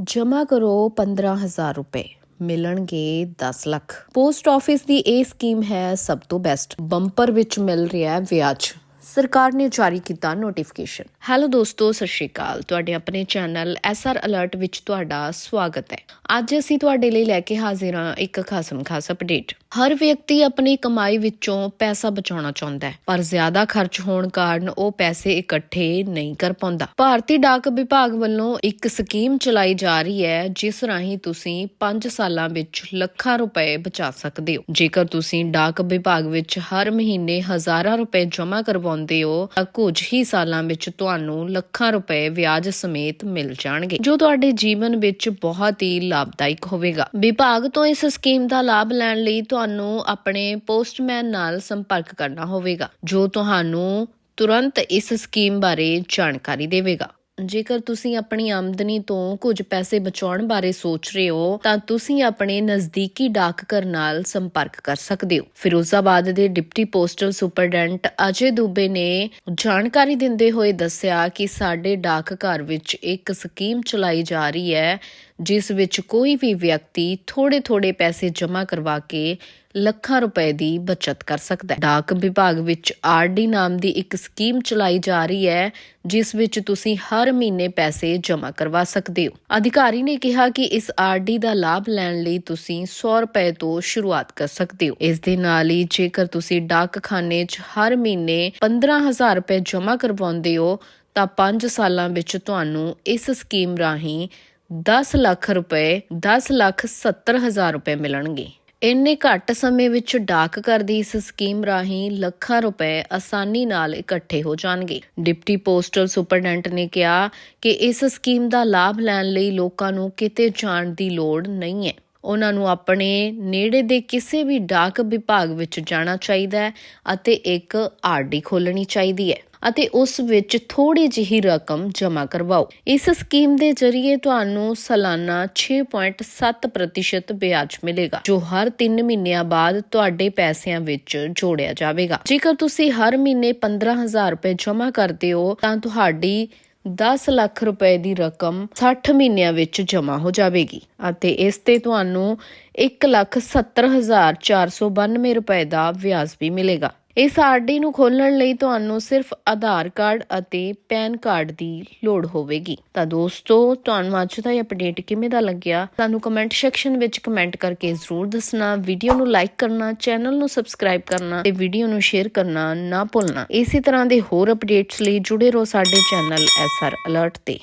ਜਮ੍ਹਾਂ ਕਰੋ 15000 ਰੁਪਏ। ਮਿਲਣਗੇ 10 ਲੱਖ। ਪੋਸਟ ਆਫਿਸ ਦੀ ਇਹ ਸਕੀਮ ਹੈ ਸਭ ਤੋਂ ਬੈਸਟ। ਬੰਪਰ ਵਿੱਚ ਮਿਲ ਰਿਹਾ ਹੈ ਵਿਆਜ। ਸਰਕਾਰ ਨੇ ਜਾਰੀ ਕੀਤਾ ਨੋਟੀਫਿਕੇਸ਼ਨ। ਹੈਲੋ ਦੋਸਤੋ, ਸਤਿ ਸ਼੍ਰੀ ਅਕਾਲ। ਤੁਹਾਡੇ ਆਪਣੇ ਚੈਨਲ ਐਸਆਰ ਅਲਰਟ ਵਿੱਚ ਤੁਹਾਡਾ ਸਵਾਗਤ ਹੈ। ਅੱਜ ਅਸੀਂ ਤੁਹਾਡੇ ਲਈ ਲੈ ਕੇ ਹਾਜ਼ਰ ਹਾਂ ਇੱਕ ਖਾਸਮ ਖਾਸ ਅਪਡੇਟ। ਹਰ ਵਿਅਕਤੀ ਆਪਣੀ ਕਮਾਈ ਵਿੱਚੋਂ ਪੈਸਾ ਬਚਾਉਣਾ ਚਾਹੁੰਦਾ ਹੈ, ਪਰ ਜ਼ਿਆਦਾ ਖਰਚ ਹੋਣ ਕਾਰਨ ਉਹ ਪੈਸੇ ਇਕੱਠੇ ਨਹੀਂ ਕਰ ਪਾਉਂਦਾ। ਭਾਰਤੀ ਡਾਕ ਵਿਭਾਗ ਵੱਲੋਂ ਇੱਕ ਸਕੀਮ ਚਲਾਈ ਜਾ ਰਹੀ ਹੈ, ਜਿਸ ਰਾਹੀਂ ਤੁਸੀਂ 5 ਸਾਲਾਂ ਵਿੱਚ ਲੱਖਾਂ ਰੁਪਏ ਬਚਾ ਸਕਦੇ ਹੋ। ਜੇਕਰ ਤੁਸੀਂ ਡਾਕ ਵਿਭਾਗ ਵਿੱਚ ਹਰ ਮਹੀਨੇ ਹਜ਼ਾਰਾਂ ਰੁਪਏ ਜਮ੍ਹਾਂ ਕਰਵਾਉਂਦੇ ਹੋ, ਤਾਂ ਕੁਝ ਹੀ ਸਾਲਾਂ ਵਿੱਚ ਤੁਹਾਨੂੰ ਲੱਖਾਂ ਰੁਪਏ ਵਿਆਜ ਸਮੇਤ ਮਿਲ ਜਾਣਗੇ, ਜੋ ਤੁਹਾਡੇ ਜੀਵਨ ਵਿੱਚ ਬਹੁਤ ਹੀ ਲਾਭਦਾਇਕ ਹੋਵੇਗਾ। ਵਿਭਾਗ ਤੋਂ ਇਸ ਸਕੀਮ ਦਾ ਲਾਭ ਲੈਣ ਲਈ ਤੁਹਾਨੂੰ ਆਪਣੇ ਪੋਸਟਮੈਨ ਨਾਲ ਸੰਪਰਕ ਕਰਨਾ ਹੋਵੇਗਾ, ਜੋ ਤੁਹਾਨੂੰ ਤੁਰੰਤ ਇਸ ਸਕੀਮ ਬਾਰੇ ਜਾਣਕਾਰੀ ਦੇਵੇਗਾ। ਜੇਕਰ ਤੁਸੀਂ ਆਪਣੀ ਆਮਦਨੀ ਤੋਂ ਕੁਝ ਪੈਸੇ ਬਚਾਉਣ ਬਾਰੇ ਸੋਚ ਰਹੇ ਹੋ, ਤਾਂ ਤੁਸੀਂ ਆਪਣੇ ਨਜ਼ਦੀਕੀ ਡਾਕਘਰ ਨਾਲ ਸੰਪਰਕ ਕਰ ਸਕਦੇ ਹੋ। ਫਿਰੋਜ਼ਾਬਾਦ ਦੇ deputy postal superintendent Ajay Dubey ਨੇ ਜਾਣਕਾਰੀ ਦਿੰਦੇ ਹੋਏ ਦੱਸਿਆ ਕਿ ਸਾਡੇ ਡਾਕਘਰ ਵਿੱਚ ਇੱਕ ਸਕੀਮ ਚਲਾਈ ਜਾ ਰਹੀ ਹੈ ਜਿਸ ਵਿੱਚ ਕੋਈ ਵੀ ਵਿਅਕਤੀ ਥੋੜੇ-ਥੋੜੇ ਪੈਸੇ ਜਮ੍ਹਾਂ ਕਰਵਾ ਕੇ ਲੱਖਾਂ ਰੁਪਏ ਦੀ ਬਚਤ ਕਰ ਸਕਦਾ ਹੈ। ਡਾਕ ਵਿਭਾਗ ਵਿੱਚ ਆਰਡੀ ਨਾਮ ਦੀ ਇੱਕ ਸਕੀਮ ਚਲਾਈ ਜਾ ਰਹੀ ਹੈ, ਜਿਸ ਵਿੱਚ ਤੁਸੀਂ ਹਰ ਮਹੀਨੇ ਪੈਸੇ ਜਮ੍ਹਾਂ ਕਰਵਾ ਸਕਦੇ ਹੋ। ਅਧਿਕਾਰੀ ਨੇ ਕਿਹਾ ਕਿ ਇਸ ਆਰਡੀ ਦਾ ਲਾਭ ਲੈਣ ਲਈ ਤੁਸੀਂ 100 ਰੁਪਏ ਤੋਂ ਸ਼ੁਰੂਆਤ ਕਰ ਸਕਦੇ ਹੋ। ਇਸ ਦੇ ਨਾਲ ਹੀ ਜੇਕਰ ਤੁਸੀਂ ਡਾਕਖਾਨੇ 'ਚ ਹਰ ਮਹੀਨੇ 15000 ਰੁਪਏ ਜਮ੍ਹਾਂ ਕਰਵਾਉਂਦੇ ਹੋ, ਤਾਂ 5 ਸਾਲਾਂ ਵਿੱਚ ਤੁਹਾਨੂੰ ਇਸ ਸਕੀਮ ਰਾਹੀਂ 10 ਲੱਖ ਰੁਪਏ 10 ਲੱਖ 70 ਹਜ਼ਾਰ ਰੁਪਏ ਮਿਲਣਗੇ। ਇੰਨੇ ਘੱਟ ਸਮੇਂ ਵਿੱਚ ਡਾਕਘਰ ਦੀ ਇਸ ਸਕੀਮ ਰਾਹੀਂ ਲੱਖਾਂ ਰੁਪਏ ਆਸਾਨੀ ਨਾਲ ਇਕੱਠੇ ਹੋ ਜਾਣਗੇ। ਡਿਪਟੀ ਪੋਸਟਲ ਸੁਪਰਡੈਂਟ ਨੇ ਕਿਹਾ ਕਿ ਇਸ ਸਕੀਮ ਦਾ ਲਾਭ ਲੈਣ ਲਈ ਲੋਕਾਂ ਨੂੰ ਕਿਤੇ ਜਾਣ ਦੀ ਲੋੜ ਨਹੀਂ ਹੈ। ਉਹਨਾਂ ਨੂੰ ਆਪਣੇ ਨੇੜੇ ਦੇ ਕਿਸੇ ਵੀ ਡਾਕ ਵਿਭਾਗ ਵਿੱਚ ਜਾਣਾ ਚਾਹੀਦਾ ਹੈ ਅਤੇ ਇੱਕ ਆਰਡੀ ਖੋਲਣੀ ਚਾਹੀਦੀ ਹੈ। ਅਤੇ ਉਸ ਵਿੱਚ ਥੋੜੀ ਜਿਹੀ ਰਕਮ ਜਮ੍ਹਾਂ ਕਰਵਾਓ। ਇਸ ਸਕੀਮ ਦੇ ਜ਼ਰੀਏ ਤੁਹਾਨੂੰ ਸਾਲਾਨਾ 6.7% ਵਿਆਜ ਮਿਲੇਗਾ ਜੋ ਹਰ 3 ਮਹੀਨਿਆਂ ਬਾਅਦ ਤੁਹਾਡੇ ਪੈਸਿਆਂ ਵਿੱਚ ਜੋੜਿਆ ਜਾਵੇਗਾ। ਜੇਕਰ ਤੁਸੀਂ ਹਰ ਮਹੀਨੇ 15000 ਰੁਪਏ ਜਮ੍ਹਾਂ ਕਰਦੇ ਹੋ ਤਾਂ ਤੁਹਾਡੀ 10 ਲੱਖ ਰੁਪਏ ਦੀ ਰਕਮ 60 ਮਹੀਨਿਆਂ ਵਿੱਚ ਜਮ੍ਹਾਂ ਹੋ ਜਾਵੇਗੀ ਅਤੇ ਇਸ ਤੇ ਤੁਹਾਨੂੰ 1,70,492 ਰੁਪਏ ਦਾ ਵਿਆਜ ਵੀ ਮਿਲੇਗਾ। ਇਸ ਆਰਡੀ ਨੂੰ ਖੋਲਣ ਲਈ ਤੁਹਾਨੂੰ ਸਿਰਫ ਆਧਾਰ ਕਾਰਡ ਅਤੇ ਪੈਨ ਕਾਰਡ ਦੀ ਲੋੜ ਹੋਵੇਗੀ। ਤਾਂ ਦੋਸਤੋ, ਤੁਹਾਨੂੰ ਅੱਜ ਦਾ ਇਹ ਅਪਡੇਟ ਕਿਵੇਂ ਦਾ ਲੱਗਿਆ? ਸਾਨੂੰ ਕਮੈਂਟ ਸੈਕਸ਼ਨ ਵਿੱਚ ਕਮੈਂਟ ਕਰਕੇ ਜ਼ਰੂਰ ਦੱਸਣਾ। ਵੀਡੀਓ ਨੂੰ ਲਾਈਕ ਕਰਨਾ ਚੈਨਲ ਨੂੰ ਸਬਸਕ੍ਰਾਈਬ ਕਰਨਾ ਤੇ ਵੀਡੀਓ ਨੂੰ ਸ਼ੇਅਰ ਕਰਨਾ ਨਾ ਭੁੱਲਣਾ। ਇਸੇ ਤਰ੍ਹਾਂ ਦੇ ਹੋਰ ਅਪਡੇਟਸ ਲਈ ਜੁੜੇ ਰਹੋ ਸਾਡੇ ਚੈਨਲ ਐਸਆਰ ਅਲਰਟ ਤੇ।